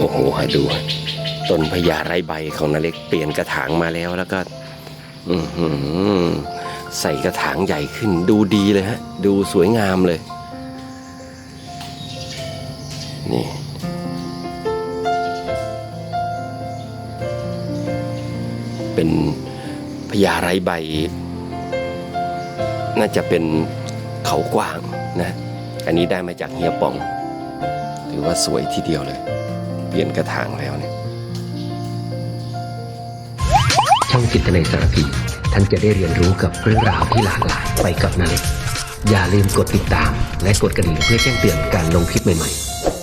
โอ้โหดูต้นพญาไรใบของนาเล็กเปลี่ยนกระถางมาแล้วแล้วก็ใส่กระถางใหญ่ขึ้น ดูดีเลยฮะ ดูสวยงามเลย นี่เป็นพญาไรใบ น่าจะเป็นเขากว้างนะ อันนี้ได้มาจากเฮียปอง ถือว่าสวยทีเดียวเลย เปลี่ยนกระถางแล้วเนี่ยช่องจิตในสารพีท่านจะได้เรียนรู้กับเรื่องราวที่หลากหลายไปกับนาเล็กอย่าลืมกดติดตาม และกดกระดิ่งเพื่อแจ้งเตือนการลงคลิปใหม่ๆ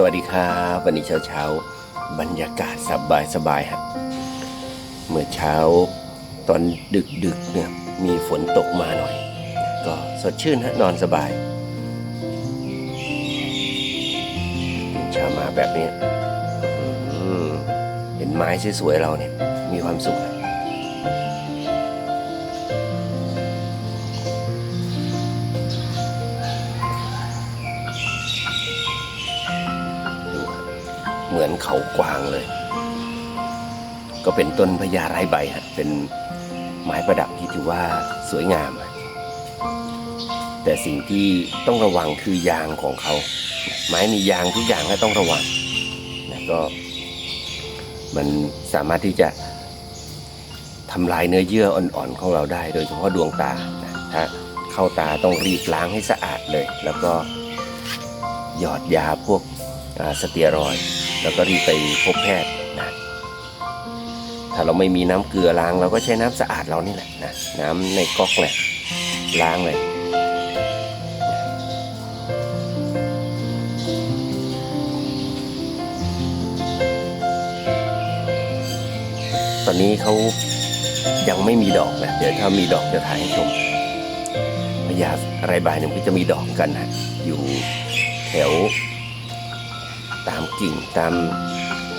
สวัสดีครับวันนี้เช้าเช้าบรรยากาศสบายสบายฮะเมื่อเช้าตอนดึกดึกเนี่ยมีฝนตกมาหน่อย ก็สดชื่นฮะนอนสบายเช้ามาแบบนี้เห็นไม้สวยๆเราเนี่ยมีความสุขนะ เหมือนเขากวางเลย ก็เป็นต้นพญาไร้ใบฮะเป็นไม้ประดับที่ถือว่าสวยงาม แต่สิ่งที่ต้องระวังคือยางของเขา ไม้มียางทุกอย่างก็ต้องระวังนะก็มันสามารถที่จะทำลายเนื้อเยื่ออ่อนๆของเราได้ โดยเฉพาะดวงตานะถ้าเข้าตาต้องรีบล้างให้สะอาดเลย แล้วก็หยอดยาพวกสเตียรอย แล้วก็รีบไปพบแพทย์นะถ้าเราไม่มีน้ำเกลือล้างเราก็ใช้น้ำสะอาดเรานี่แหละนะน้ำในก๊อกเลยล้างเลยตอนนี้เขายังไม่มีดอกนะเดี๋ยวถ้ามีดอกจะถ่ายให้ชมพญาอะไรบายนี่ยมันก็จะมีดอกกันนะอยู่แถว ตามกิ่งตาม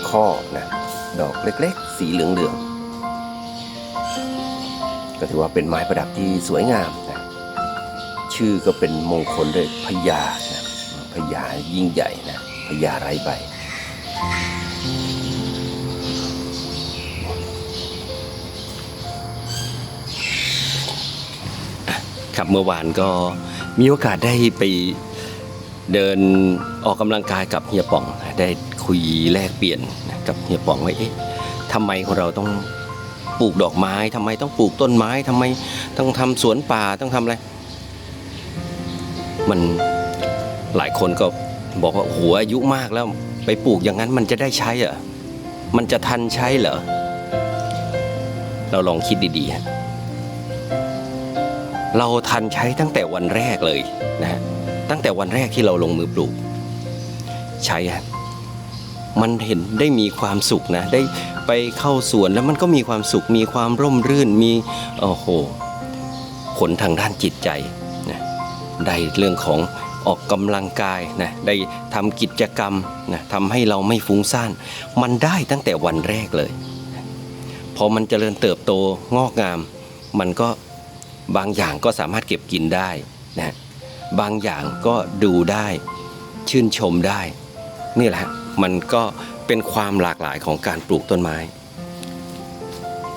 ข้อนะดอกเล็กๆ สีเหลืองๆ ก็ถือว่าเป็นไม้ประดับที่สวยงามนะชื่อก็เป็นมงคลด้วยพญานะพญายิ่งใหญ่นะพญาไรใบครับเมื่อวานก็มีโอกาสได้ไป เดินออกกำลังกายกับเฮียป่อง ได้คุยแลกเปลี่ยนกับเฮียป่องว่าเอ๊ะทำไมคนเราต้องปลูกดอกไม้ทำไมต้องปลูกต้นไม้ทำไมต้องทำสวนป่าต้องทำอะไร มันหลายคนก็บอกว่าโอ้โหอายุมากแล้วไปปลูกอย่างนั้นมันจะได้ใช้เหรอมันจะทันใช้เหรอเราลองคิดดีๆ เราทันใช้ตั้งแต่วันแรกเลยนะฮะ ตั้งแต่วันแรกที่เราลงมือปลูก ใช้ฮะมันเห็นได้มีความสุขนะ ได้ไปเข้าสวนแล้วมันก็มีความสุข มีความร่มรื่น มีโอ้โหผลทางด้านจิตใจนะได้เรื่องของออกกำลังกายนะได้ทำกิจกรรมนะทำให้เราไม่ฟุ้งซ่าน มันได้ตั้งแต่วันแรกเลย พอมันเจริญเติบโตงอกงาม มันก็บางอย่างก็สามารถเก็บกินได้นะ บางอย่างก็ดูได้ชื่นชมได้ นี่แหละมันก็เป็นความหลากหลายของการปลูกต้นไม้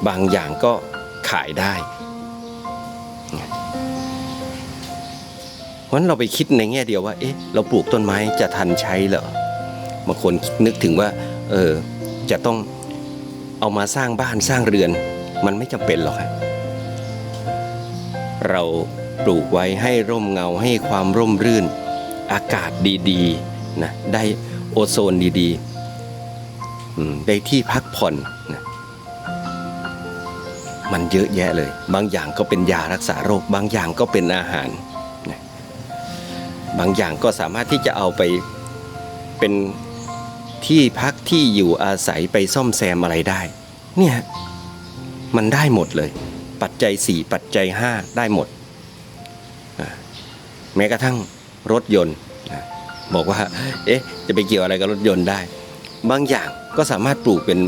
บางอย่างก็ขายได้เพราะฉะนั้นเราไปคิดในแง่เดียวว่า เอ๊ะ เราปลูกต้นไม้จะทันใช้เหรอบางคนนึกถึงว่า เออ จะต้องเอามาสร้างบ้านสร้างเรือน มันไม่จำเป็นหรอกครับเรา ปลูกไว้ให้ร่มเงาให้ความร่มรื่น อากาศดีๆนะได้โอโซนดีๆได้ที่พักผ่อนนะมันเยอะแยะเลย บางอย่างก็เป็นยารักษาโรค บางอย่างก็เป็นอาหารนะบางอย่างก็สามารถที่จะเอาไปเป็นที่พักที่อยู่อาศัยไปซ่อมแซมอะไรได้ เนี่ยมันได้หมดเลย ปัจจัย 4 ปัจจัย 5 ได้หมด แม้กระทั่งรถยนต์บอกว่า เอ๊ะ จะไปเกี่ยวอะไรกับรถยนต์ได้ บางอย่างก็สามารถปลูกเป็น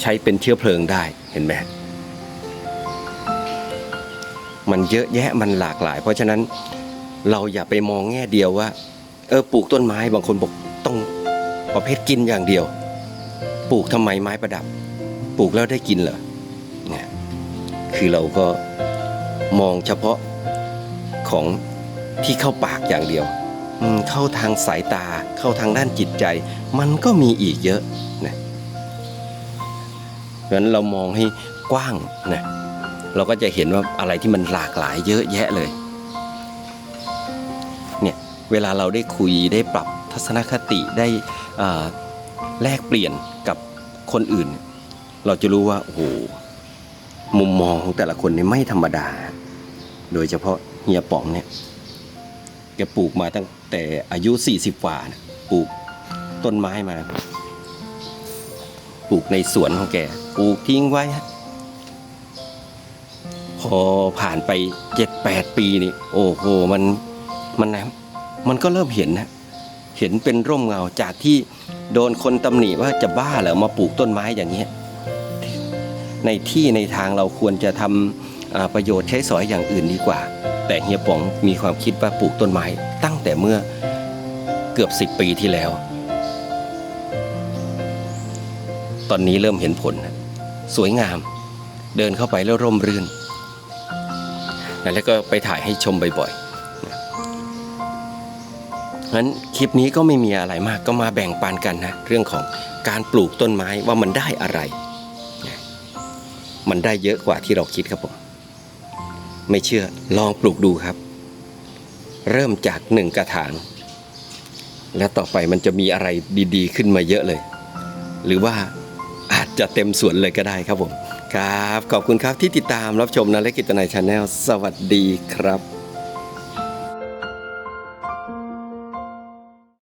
ใช้เป็นเชื้อเพลิงได้เห็นไหมมันเยอะแยะมันหลากหลาย เพราะฉะนั้นเราอย่าไปมองแง่เดียวว่า เออปลูกต้นไม้บางคนบอกต้องประเภทกินอย่างเดียว ปลูกทำไมไม้ประดับ ปลูกแล้วได้กินเหรอเนี่ยคือเราก็มองเฉพาะ ของที่เข้าปากอย่างเดียว เข้าทางสายตาเข้าทางด้านจิตใจ มันก็มีอีกเยอะนะเพราะฉะนั้นเรามองให้กว้างนะเราก็จะเห็นว่าอะไรที่มันหลากหลายเยอะแยะเลยเนี่ยเวลาเราได้คุยได้ปรับทัศนคติได้แลกเปลี่ยนกับคนอื่น เราจะรู้ว่าโอ้โหมุมมองของแต่ละคนนี่ไม่ธรรมดา โดยเฉพาะ เฮียป๋องเนี่ยแกปลูกมาตั้งแต่อายุ 40กว่านะปลูกต้นไม้มา ปลูกในสวนของแกปลูกทิ้งไว้ พอผ่านไป 7-8 ปีนี่ โอ้โหมันมันนะมันก็เริ่มเห็นนะเห็นเป็นร่มเงาจากที่โดนคนตำหนิว่าจะบ้าเหรอมาปลูกต้นไม้อย่างเงี้ยในที่ในทางเราควรจะทำอ่าประโยชน์ใช้สอยอย่างอื่นดีกว่า แต่เฮียป๋องมีความคิดว่าปลูกต้นไม้ ตั้งแต่เมื่อเกือบสิบปีที่แล้ว ตอนนี้เริ่มเห็นผล สวยงาม เดินเข้าไปแล้วร่มรื่น แล้วก็ไปถ่ายให้ชมบ่อยๆงั้นคลิปนี้ก็ไม่มีอะไรมากก็มาแบ่งปันกันนะ เรื่องของการปลูกต้นไม้ว่ามันได้อะไร มันได้เยอะกว่าที่เราคิดครับผม ไม่เชื่อลองปลูกดูครับ เริ่มจากหนึ่งกระถาง และต่อไปมันจะมีอะไรดีๆ ขึ้นมาเยอะเลย หรือว่าอาจจะเต็มสวนเลยก็ได้ครับผม ครับ ขอบคุณครับที่ติดตามรับชมนะและกิจนายชาแนลสวัสดีครับ